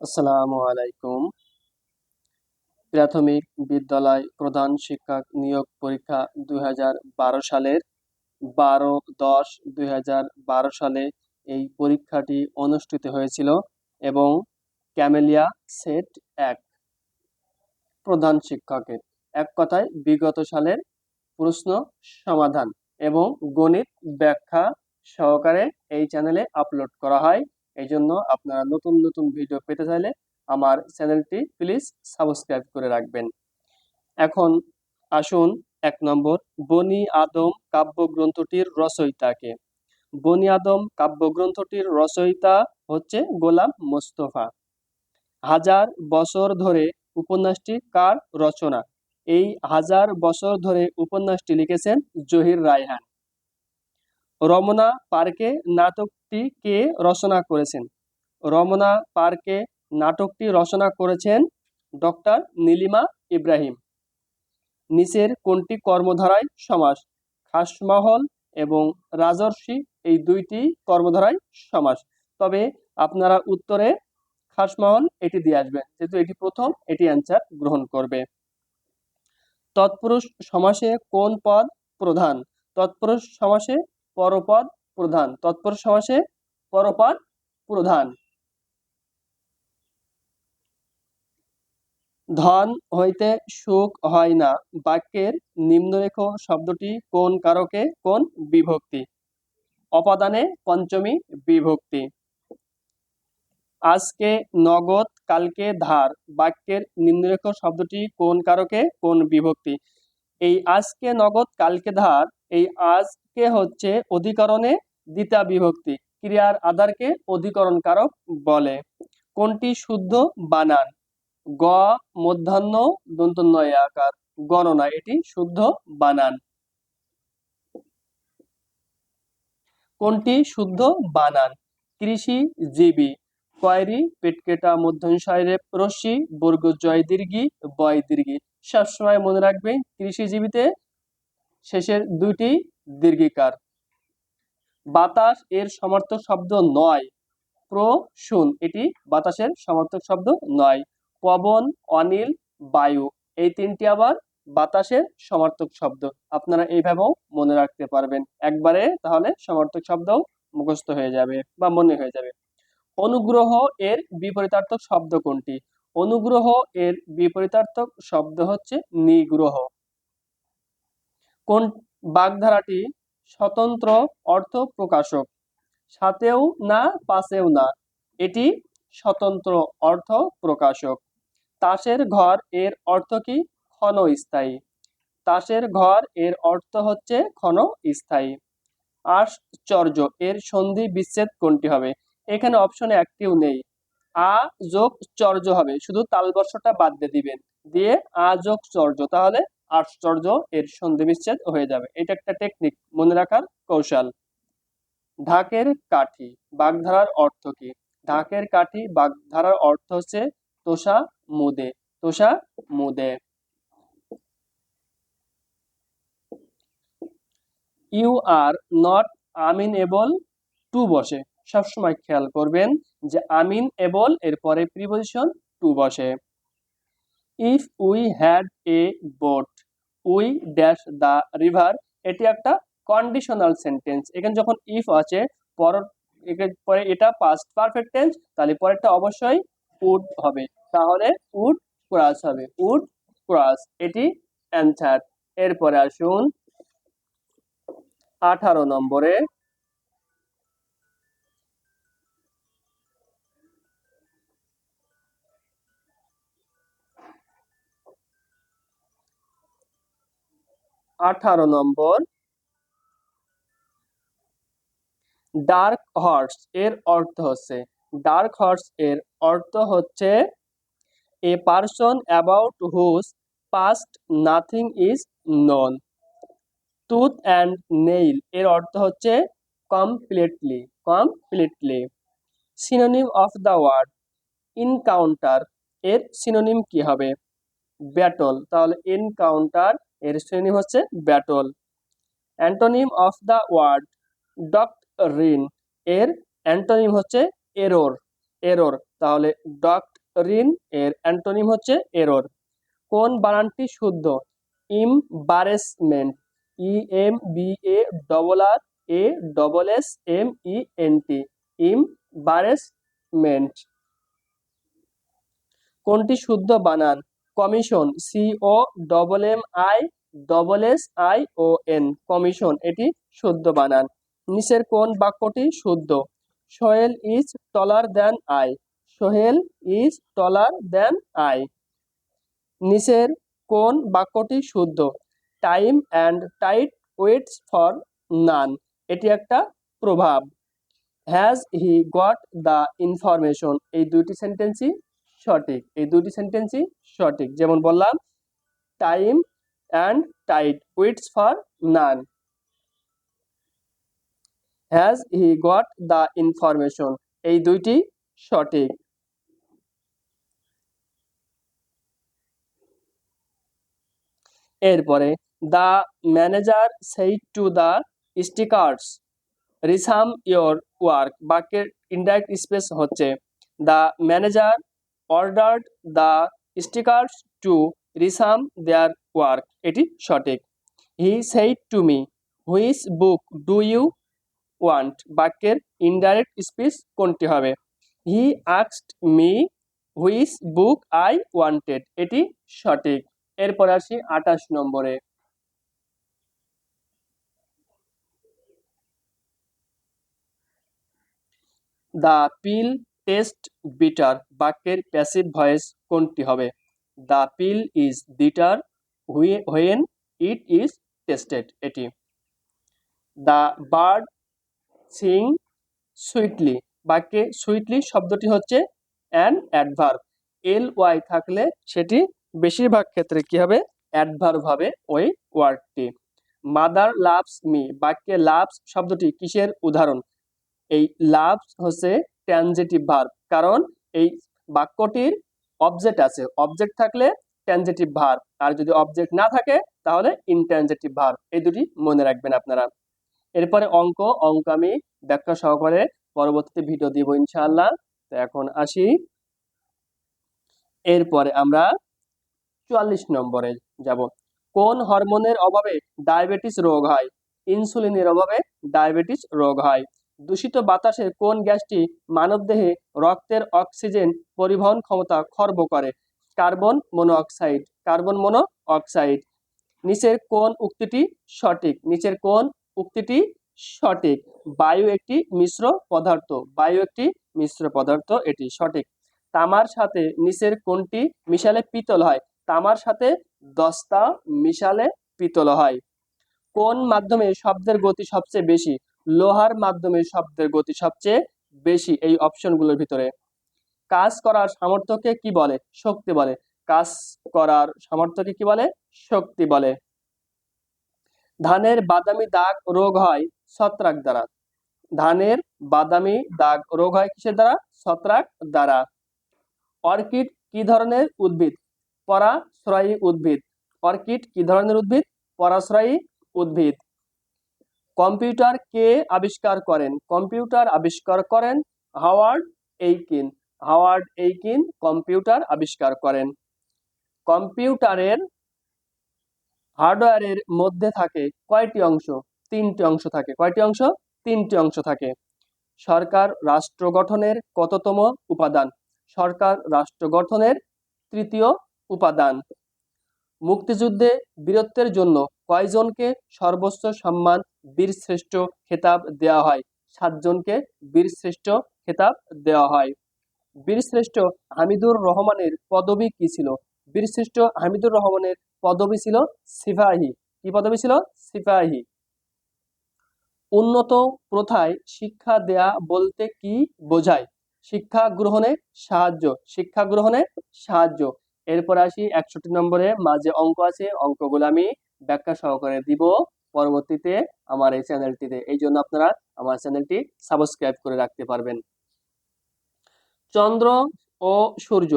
আসসালামু আলাইকুম। প্রাথমিক বিদ্যালয় প্রধান শিক্ষক নিয়োগ পরীক্ষা দুই হাজার বারো সালের বারো দশ দুই সালে এই পরীক্ষাটি অনুষ্ঠিত হয়েছিল এবং ক্যামেলিয়া সেট এক প্রধান শিক্ষকের। এক কথায়, বিগত সালের প্রশ্ন সমাধান এবং গণিত ব্যাখ্যা সহকারে এই চ্যানেলে আপলোড করা হয়। এই জন্য আপনারা নতুন নতুন ভিডিও পেতে চাইলে আমার চ্যানেলটি প্লিজ সাবস্ক্রাইব করে রাখবেন। এখন আসুন এক নম্বর বনি আদম কাব্যগ্রন্থটির রচয়িতাকে। বনি আদম কাব্যগ্রন্থটির রচয়িতা হচ্ছে গোলাম মোস্তফা। হাজার বছর ধরে উপন্যাসটি কার রচনা? এই হাজার বছর ধরে উপন্যাসটি লিখেছেন জহির রায়হান। রমনা পার্কে নাটকটি কে রচনা করেছেন? রমনা পার্কে নাটকটি রচনা করেছেন ডক্টর নীলিমা ইব্রাহিম। নিচের কোনটি কর্মধারায় সমাস? খাসমহল এবং রাজর্ষি এই দুইটি কর্মধারায় সমাস। তবে আপনারা উত্তরে খাসমহল এটি দিয়ে আসবেন, যেহেতু এটি প্রথম, এটি অ্যান্সার গ্রহণ করবে। তৎপুরুষ সমাসে কোন পদ প্রধান? তৎপুরুষ সমাসে পরপদ প্রধান। তৎপুরুষ সমাসে পরপদ প্রধান। ধন হইতে সুখ হয় না। বাক্যের নিম্নরেখ শব্দটি কোন কারকে? কোন বিভক্তি? অপাদানে পঞ্চমী বিভক্তি। আজকে নগদ, কালকে ধার। বাক্যের নিম্নরেখ শব্দটি কোন কারকে? কোন বিভক্তি? এই আজকে নগদ, কালকে ধার, এই আজকে হচ্ছে অধিকরণে দ্বিতীয় বিভক্তি ক্রিয়ার আধারকে অধিকরণ কারক বলে। কোনটি শুদ্ধ বানান গ, মধ্যাহ্ন দন্তন্বয় আকার। গণনা, এটি শুদ্ধ বানান কোনটি শুদ্ধ বানান কৃষি কৃষিজীবী কয়রি, পেটকেটা মধ্যনশয়রে রশ্মি, বর্গ জয় দীর্ঘি, বয় দীর্ঘি। সবসময় মনে রাখবে কৃষিজীবীতে শেষের দুইটি দীর্ঘিকার। বাতাস এর সমর্থক শব্দ নয়। প্রসূন এটি বাতাসের সমর্থক শব্দ নয়। পবন, অনিল, বায়ু, এই তিনটি আবার বাতাসের সমর্থক শব্দ। আপনারা এইভাবেও মনে রাখতে পারবেন। একবারে তাহলে সমর্থক শব্দও মুখস্থ হয়ে যাবে বা মনে হয়ে যাবে। অনুগ্রহ এর বিপরীতার্থক শব্দ কোনটি? অনুগ্রহ এর বিপরীতার্থক শব্দ হচ্ছে নিগ্রহ। কোন বাগধারাটি স্বতন্ত্র অর্থ প্রকাশক। সাথেও না পাশেও না। এটি স্বতন্ত্র অর্থ প্রকাশক। তাসের ঘর এর অর্থ কি? ক্ষণস্থায়ী। তাসের ঘর এর অর্থ হচ্ছে ক্ষণস্থায়ী। আশ্চর্য, এর সন্ধি বিচ্ছেদ কোনটি হবে? এখানে অপশনে একটিও নেই। আ যোগ চর্য হবে। শুধু তালবর্ষটা বাদ দিয়ে দিবেন। দিয়ে আ যোগ চর্য। তাহলে আশ্চর্য, এর সন্ধি বিচ্ছেদ হয়ে যাবে। এটা একটা টেকনিক মনে রাখার কৌশল। ঢাকের কাঠি, বাগধারার অর্থ কি? ঢাকের কাঠি, বাগধারার অর্থ হচ্ছে তোষা মুদে তোষা মুদে। ইউ আর নট আমিন এবল টু বসে। সবসময় খেয়াল করবেন যে আমিন এবল এর পরে প্রিপোজিশন টু বসে। If we had a boat we dash the river, এটি একটা কন্ডিশনাল সেন্টেন্স এখানে যখন ইফ আছে পর পরে এটা পাস্ট পারফেক্ট টেন্স তাহলে পরেরটা অবশ্যই উড হবে। তাহলে উড ক্রাস হবে। উড ক্রাস এটি অ্যান্সার এরপরে আসুন আঠারো নম্বরে। আঠারো নম্বর। ডার্ক হর্স এর অর্থ হচ্ছে ডার্ক হর্স এর অর্থ হচ্ছে a person about whose past nothing is known tooth and nail এর অর্থ হচ্ছে completely completely synonym of the word encounter এর সিনোনিম কি হবে? ব্যাটল তাহলে এনকাউন্টার এর শ্রেণি হচ্ছে battle. Antonym of the word doctrine এর অ্যান্টোনিম হচ্ছে এরোর এরোর। তাহলে ডক্টরিন এর অ্যান্টোনিম হচ্ছে এরোর। কোন বানানটি শুদ্ধ? Embarrassment, E M B A double R A double S M E N T, embarrassment. কোনটি শুদ্ধ বানান? Commission C O double M I double S I O N commission, এটি শুদ্ধ বানান। নিচের কোন বাক্যটি শুদ্ধ? Sohel is taller than I. Sohel is taller than I. নিচের কোন বাক্যটি শুদ্ধ? Time and tide waits for none, এটি একটা প্রভাব। Has he got the information, এই দুইটি সেন্টেন্সই সঠিক। এই দুইটি সেন্টেন্সই সঠিক। যেমন বললাম time and tide waits for none has he got the information এই দুইটি সঠিক। এরপরে the manager said to the strikers resume your work বাক্যের ইনডাইরেক্ট স্পেস হচ্ছে the manager ordered the strikers to resume their work এটি সঠিক। He said to me whose book do you want বাক্যের indirect speech কোনটি হবে? হি আক্সড me whose book I wanted এটি সঠিক। এরপর আসি আঠাশ নম্বরে। দ্য পিল টেস্ট বিটার বাক্যের প্যাসিভ ভয়েস কোনটি হবে? The pill is bitter when it is tasted এটি। দ্য বার্ড সিং সুইটলি বাক্যে সুইটলি শব্দটি হচ্ছে অ্যান অ্যাডভার্ব এল ওয়াই থাকলে সেটি বেশিরভাগ ক্ষেত্রে কি হবে? অ্যাডভার্ব হবে ওই ওয়ার্ডটি মাদার লাভস মি বাক্যে লাভস শব্দটি কিসের উদাহরণ? এই লাভস হচ্ছে ট্যানজেটিভ ভার্ব কারণ এই বাক্যটির অবজেক্ট আছে। অবজেক্ট থাকলে ট্যানজেটিভ ভার্ব আর যদি অবজেক্ট না থাকে, তাহলে ইনট্যানজেটিভ ভার্ব এই দুটি মনে রাখবেন আপনারা। এরপরে অঙ্ক অঙ্ক আমি ব্যাখ্যা সহকারে পরবর্তীতে ভিডিও দিব ইনশাআল্লাহ। তো এখন আসি। এরপরে আমরা চুয়াল্লিশ নম্বরে যাব। কোন হরমোনের অভাবে ডায়াবেটিস রোগ হয়? ইনসুলিনের অভাবে ডায়াবেটিস রোগ হয়। দূষিত বাতাসের কোন গ্যাসটি মানবদেহে রক্তের অক্সিজেন পরিবহন ক্ষমতা খর্ব করে? Carbon monoxide. Carbon monoxide নিচের কোন উক্তিটি সঠিক? নিচের কোন উক্তিটি সঠিক? বায়ু একটি মিশ্র পদার্থ। বায়ু একটি মিশ্র পদার্থ, এটি সঠিক। তামার সাথে নিচের কোনটি মিশালে পিতল হয়? তামার সাথে দস্তা মিশালে পিতল হয়। কোন মাধ্যমে শব্দের গতি সবচেয়ে বেশি? লোহার মাধ্যমে শব্দের গতি সবচেয়ে বেশি এই অপশনগুলোর ভিতরে। কাজ করার সামর্থ্যকে কি বলে? শক্তি বলে। কাজ করার সামর্থ্যকে কি বলে? শক্তি বলে। ধানের বাদামি দাগ রোগ হয় ছত্রাক দ্বারা। ধানের বাদামি দাগ রোগ হয় কিসের দ্বারা? ছত্রাক দ্বারা। অর্কিড কি ধরনের উদ্ভিদ? পরাশ্রয়ী উদ্ভিদ। অর্কিড কি ধরনের উদ্ভিদ? পরাশ্রয়ী উদ্ভিদ। কম্পিউটার কে আবিষ্কার করেন? কম্পিউটার আবিষ্কার করেন Howard Aiken. Howard Aiken computer আবিষ্কার করেন। কম্পিউটারের হার্ডওয়্যারের মধ্যে থাকে কয়টি অংশ? তিনটি অংশ থাকে। কয়টি অংশ? তিনটি অংশ থাকে। সরকার রাষ্ট্র গঠনের কততম উপাদান? সরকার রাষ্ট্র গঠনের তৃতীয় উপাদান। মুক্তিযুদ্ধে বীরত্বের জন্য কয়জনকে সর্বোচ্চ সম্মান বীরশ্রেষ্ঠ খেতাব দেওয়া হয়? সাতজনকে বীরশ্রেষ্ঠ খেতাব দেওয়া হয়। বীরশ্রেষ্ঠ হামিদুর রহমানের পদবি কি ছিল? বীরশ্রেষ্ঠ হামিদুর রহমানের পদবি ছিল সিপাহী। কি পদবি ছিল? সিপাহী। উন্নত প্রথায় শিক্ষা দেয়া বলতে কি বোঝায়? শিক্ষা গ্রহণে সাহায্য। শিক্ষা গ্রহণে সাহায্য। এরপর আসি একষট্টি নম্বরে। মাঝে অঙ্ক আছে, অঙ্কগুলো আমি ব্যাখ্যা সহকারে দিব পরবর্তীতে আমার এই চ্যানেলটিতে। এই জন্য আপনারা আমার চ্যানেলটি সাবস্ক্রাইব করে রাখতে পারবেন। চন্দ্র ও সূর্য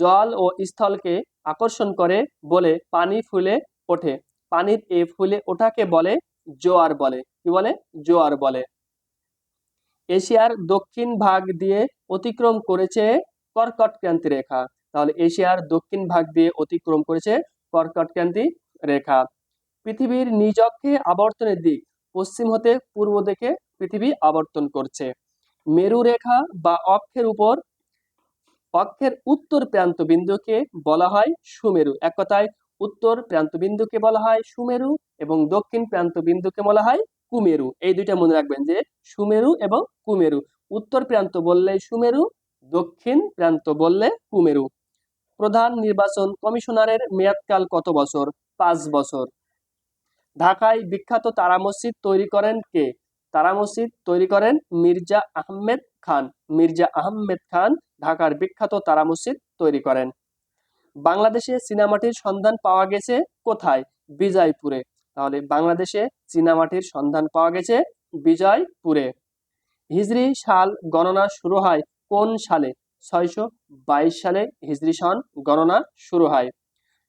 জল ও স্থলকে আকর্ষণ করে বলে পানি ফুলে ওঠে। পানির এ ফুলে ওঠাকে বলে জোয়ার বলে। কি বলে? জোয়ার বলে। এশিয়ার দক্ষিণ ভাগ দিয়ে অতিক্রম করেছে কর্কট ক্রান্তি রেখা। তাহলে এশিয়ার দক্ষিণ ভাগ দিয়ে অতিক্রম করেছে কর্কট ক্রান্তি রেখা। পৃথিবীর নিজকে আবর্তনের দিক, পশ্চিম হতে পূর্ব দিকে পৃথিবী আবর্তন করছে। মেরু রেখা বা অক্ষের উপর, অক্ষের উত্তর প্রান্ত বিন্দুকে বলা হয় সুমেরু। এক কথায়, উত্তর প্রান্ত বিন্দুকে বলা হয় সুমেরু এবং দক্ষিণ প্রান্ত বিন্দুকে বলা হয় কুমেরু। এই দুইটা মনে রাখবেন যে সুমেরু এবং কুমেরু। উত্তর প্রান্ত বললে সুমেরু, দক্ষিণ প্রান্ত বললে কুমেরু। প্রধান নির্বাচন কমিশনারের মেয়াদকাল কত বছর? পাঁচ বছর। ঢাকায় বিখ্যাত তারা মসজিদ তৈরি করেন কে? তারা মসজিদ তৈরি করেন মির্জা আহমেদ খান। মির্জা আহমেদ খান ঢাকার বিখ্যাত তারা মসজিদ তৈরি করেন। বাংলাদেশে চীনামাটির সন্ধান পাওয়া গেছে কোথায়? বিজয়পুরে। তাহলে বাংলাদেশে চীনামাটির সন্ধান পাওয়া গেছে বিজয়পুরে। হিজরি সাল গণনা শুরু হয় কোন সালে? ছয়শো বাইশ সালে হিজরি সন গণনা শুরু হয়।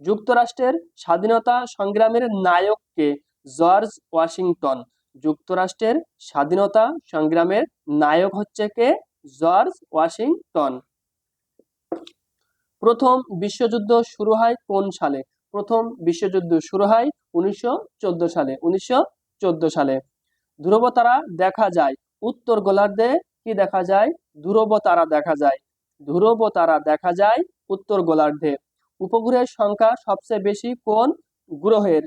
যুক্তরাষ্ট্রের স্বাধীনতা সংগ্রামের নায়ককে জর্জ ওয়াশিংটন। যুক্তরাষ্ট্রের স্বাধীনতা সংগ্রামের নায়ক হচ্ছে কে? George Washington. প্রথম বিশ্বযুদ্ধ শুরু হয় কোন সালে? প্রথম বিশ্বযুদ্ধ শুরু হয় উনিশশো চোদ্দ সালে। উনিশশো চোদ্দ সালে। ধ্রুব তারা দেখা যায়। উত্তর গোলার্ধে কি দেখা যায়? ধ্রুব তারা দেখা যায়। ধ্রুব তারা দেখা যায় উত্তর গোলার্ধে। উপগ্রহের সংখ্যা সবচেয়ে বেশি কোন গ্রহের?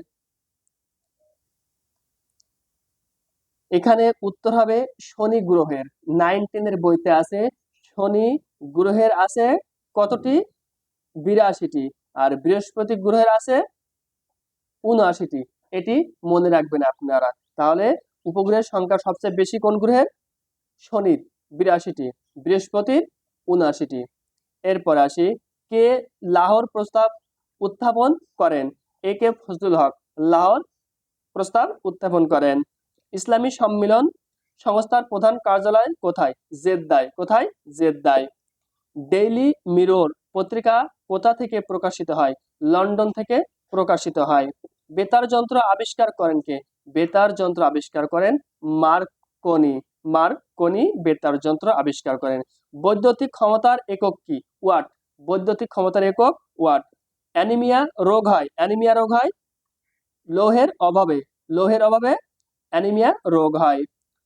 এখানে উত্তর হবে শনি গ্রহের। নাইনটিনের বইতে আছে, শনি গ্রহের আছে কতটি? বিরাশিটি। আর বৃহস্পতি গ্রহের আছে উনআশিটি। এটি মনে রাখবেন আপনারা। তাহলে উপগ্রহের সংখ্যা সবচেয়ে বেশি কোন গ্রহের? শনির। বিরাশিটি। বৃহস্পতির উনআশিটি। এরপর আসি কে লাহোর প্রস্তাব উত্থাপন করেন? এ কে ফজলুল হক, লাহোর প্রস্তাব উত্থাপন করেন। ইসলামী সম্মিলন সংস্থার প্রধান কার্যালয় কোথায়? জেদ্দায়। কোথায়? জেদ্দায়। ডেইলি মিরর পত্রিকা কোথা থেকে প্রকাশিত হয়? লন্ডন থেকে প্রকাশিত হয়। বেতার যন্ত্র আবিষ্কার করেন কে? বেতার যন্ত্র আবিষ্কার করেন মার্কনি মার্কনি বেতার যন্ত্র আবিষ্কার করেন। বৈদ্যুতিক ক্ষমতার একক কি? ওয়াট। বৈদ্যুতিক ক্ষমতার একক ওয়াট। অ্যানিমিয়া রোগ হয়। অ্যানিমিয়া রোগ হয় লোহের অভাবে। লোহের অভাবে অ্যানিমিয়া রোগ হয়।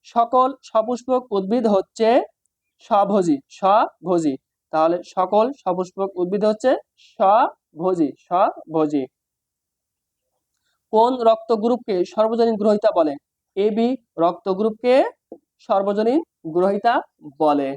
সকল সপুষ্পক উদ্ভিদ হচ্ছে স্বভোজী স্বভোজী। তাহলে সকল সপুষ্পক উদ্ভিদ হচ্ছে স্বভোজী স্বভোজী। কোন রক্ত গ্রুপকে সর্বজনীন গ্রহিতা বলে? এবি রক্ত গ্রুপকে সর্বজনীন গ্রহিতা বলে।